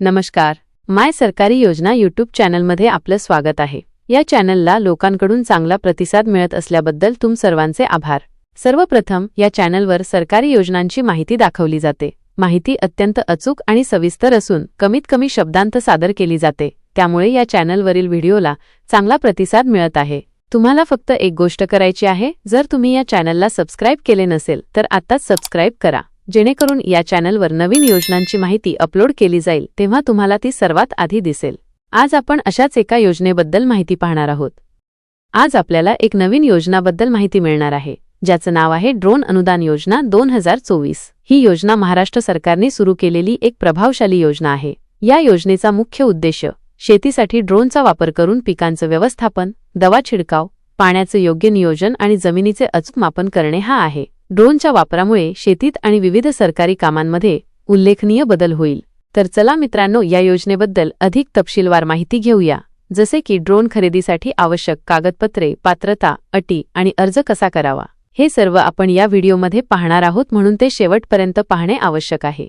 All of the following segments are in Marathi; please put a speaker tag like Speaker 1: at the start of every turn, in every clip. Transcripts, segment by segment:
Speaker 1: नमस्कार. माय सरकारी योजना यूट्यूब चॅनलमध्ये आपलं स्वागत आहे. या चॅनलला लोकांकडून चांगला प्रतिसाद मिळत असल्याबद्दल तुम सर्वांचे आभार. सर्वप्रथम या चॅनलवर सरकारी योजनांची माहिती दाखवली जाते. माहिती अत्यंत अचूक आणि सविस्तर असून कमीत कमी शब्दांत सादर केली जाते. त्यामुळे या चॅनलवरील व्हिडिओला चांगला प्रतिसाद मिळत आहे. तुम्हाला फक्त एक गोष्ट करायची आहे जर तुम्ही या चॅनलला सबस्क्राईब केले नसेल तर आत्ताच सबस्क्राईब करा. जेणेकरून या चॅनलवर नवीन योजनांची माहिती अपलोड केली जाईल तेव्हा तुम्हाला ती सर्वात आधी दिसेल. आज आपण अशाच एका योजनेबद्दल माहिती पाहणार आहोत. आज आपल्याला एक नवीन योजनाबद्दल माहिती मिळणार आहे ज्याचं नाव आहे ड्रोन अनुदान योजना दोन हजार चोवीस. ही योजना महाराष्ट्र सरकारने सुरू केलेली एक प्रभावशाली योजना आहे. या योजनेचा मुख्य उद्देश शेतीसाठी ड्रोनचा वापर करून पिकांचं व्यवस्थापन दवा छिडकाव पाण्याचं योग्य नियोजन आणि जमिनीचे अचूक मापन करणे हा आहे. ड्रोनच्या वापरामुळे शेतीत आणि विविध सरकारी कामांमध्ये उल्लेखनीय बदल होईल. तर चला मित्रांनो या योजनेबद्दल अधिक तपशीलवार माहिती घेऊया. जसे की ड्रोन खरेदीसाठी आवश्यक कागदपत्रे पात्रता अटी आणि अर्ज कसा करावा? हे सर्व आपण या व्हिडिओमध्ये पाहणार आहोत म्हणून ते शेवटपर्यंत पाहणे आवश्यक आहे.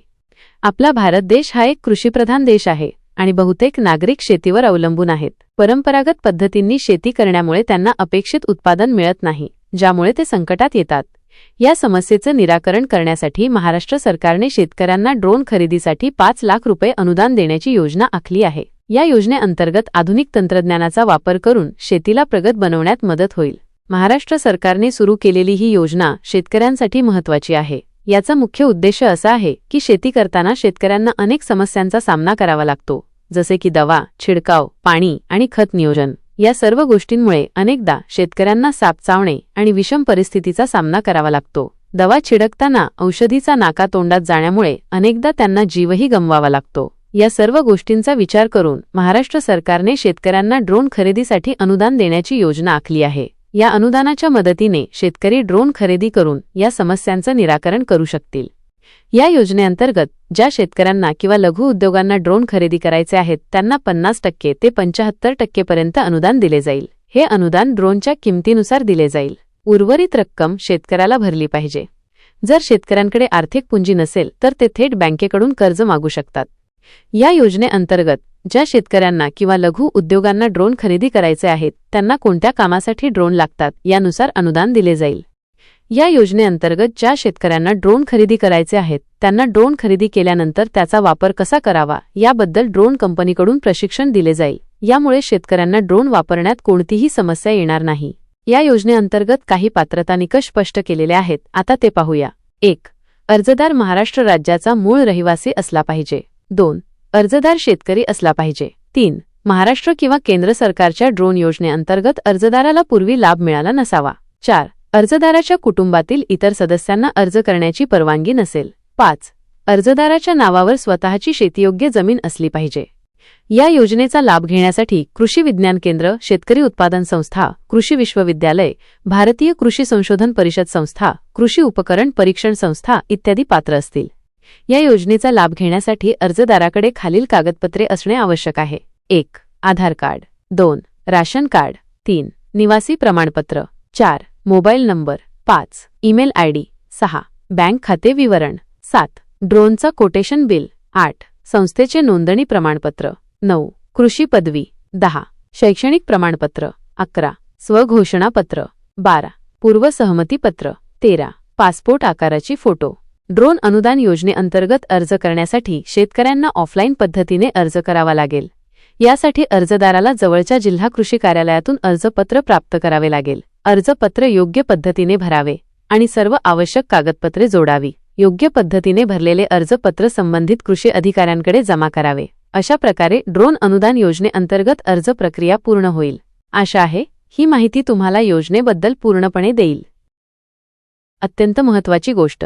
Speaker 1: आपला भारत देश हा एक कृषीप्रधान देश आहे आणि बहुतेक नागरिक शेतीवर अवलंबून आहेत. परंपरागत पद्धतींनी शेती करण्यामुळे त्यांना अपेक्षित उत्पादन मिळत नाही ज्यामुळे ते संकटात येतात. या समस्येचं निराकरण करण्यासाठी महाराष्ट्र सरकारने शेतकऱ्यांना ड्रोन खरेदीसाठी पाच लाख रुपये अनुदान देण्याची योजना आखली आहे. या योजनेअंतर्गत आधुनिक तंत्रज्ञानाचा वापर करून शेतीला प्रगत बनवण्यात मदत होईल. महाराष्ट्र सरकारने सुरू केलेली ही योजना शेतकऱ्यांसाठी महत्वाची आहे. याचा मुख्य उद्देश असा आहे की शेती करताना शेतकऱ्यांना अनेक समस्यांचा सामना करावा लागतो जसे की दवा छिडकाव पाणी आणि खत नियोजन. या सर्व गोष्टींमुळे अनेकदा शेतकऱ्यांना साप चावणे आणि विषम परिस्थितीचा सामना करावा लागतो. दवा छिडकताना औषधीचा नाका तोंडात जाण्यामुळे अनेकदा त्यांना जीवही गमवावा लागतो. या सर्व गोष्टींचा विचार करून महाराष्ट्र सरकारने शेतकऱ्यांना ड्रोन खरेदीसाठी अनुदान देण्याची योजना आखली आहे. या अनुदानाच्या मदतीने शेतकरी ड्रोन खरेदी करून या समस्यांचं निराकरण करू शकतील. या योजनेअंतर्गत ज्या शेतकऱ्यांना किंवा लघु उद्योगांना ड्रोन खरेदी करायचे आहेत त्यांना पन्नास टक्के ते पंचाहत्तर टक्केपर्यंत अनुदान दिले जाईल. हे अनुदान ड्रोनच्या किमतीनुसार दिले जाईल. उर्वरित रक्कम शेतकऱ्याला भरली पाहिजे. जर शेतकऱ्यांकडे आर्थिक पुंजी नसेल तर ते थेट बँकेकडून कर्ज मागू शकतात. या योजनेअंतर्गत ज्या शेतकऱ्यांना किंवा लघु उद्योगांना ड्रोन खरेदी करायचे आहेत त्यांना कोणत्या कामासाठी ड्रोन लागतात यानुसार अनुदान दिले जाईल. या योजनेअंतर्गत ज्या शेतकऱ्यांना ड्रोन खरेदी करायचे आहेत त्यांना ड्रोन खरेदी केल्यानंतर त्याचा वापर कसा करावा याबद्दल ड्रोन कंपनीकडून प्रशिक्षण दिले जाईल. यामुळे शेतकऱ्यांना ड्रोन वापरण्यात कोणतीही समस्या येणार नाही. या योजनेअंतर्गत काही पात्रता निकष स्पष्ट केलेले आहेत. आता ते पाहूया. एक अर्जदार महाराष्ट्र राज्याचा मूळ रहिवासी असला पाहिजे. दोन अर्जदार शेतकरी असला पाहिजे. तीन महाराष्ट्र किंवा केंद्र सरकारच्या ड्रोन योजनेअंतर्गत अर्जदाराला पूर्वी लाभ मिळाला नसावा. चार अर्जदाराच्या कुटुंबातील इतर सदस्यांना अर्ज करण्याची परवानगी नसेल. पाच. अर्जदाराच्या नावावर स्वतःची शेतीयोग्य जमीन असली पाहिजे. या योजनेचा लाभ घेण्यासाठी कृषी विज्ञान केंद्र शेतकरी उत्पादन संस्था कृषी विश्वविद्यालय भारतीय कृषी संशोधन परिषद संस्था कृषी उपकरण परीक्षण संस्था इत्यादी पात्र असतील. या योजनेचा लाभ घेण्यासाठी अर्जदाराकडे खालील कागदपत्रे असणे आवश्यक आहे. एक. आधार कार्ड. दोन. Ration card. तीन. निवासी प्रमाणपत्र. चार मोबाईल नंबर पाच ईमेल आय डी सहा बँक खाते विवरण सात ड्रोनचं कोटेशन बिल आठ संस्थेचे नोंदणी प्रमाणपत्र नऊ कृषी पदवी दहा शैक्षणिक प्रमाणपत्र अकरा स्वघोषणापत्र बारा पूर्वसहमतीपत्र तेरा पासपोर्ट आकाराची फोटो. ड्रोन अनुदान योजनेअंतर्गत अर्ज करण्यासाठी शेतकऱ्यांना ऑफलाईन पद्धतीने अर्ज करावा लागेल. यासाठी अर्जदाराला जवळच्या जिल्हा कृषी कार्यालयातून अर्जपत्र प्राप्त करावे लागेल. अर्जपत्र योग्य पद्धतीने भरावे आणि सर्व आवश्यक कागदपत्रे जोडावी. योग्य पद्धतीने भरलेले अर्जपत्र संबंधित कृषी अधिकाऱ्यांकडे जमा करावे. अशा प्रकारे ड्रोन अनुदान योजनेअंतर्गत अर्ज प्रक्रिया पूर्ण होईल. आशा आहे ही माहिती तुम्हाला योजनेबद्दल पूर्णपणे देईल. अत्यंत महत्वाची गोष्ट.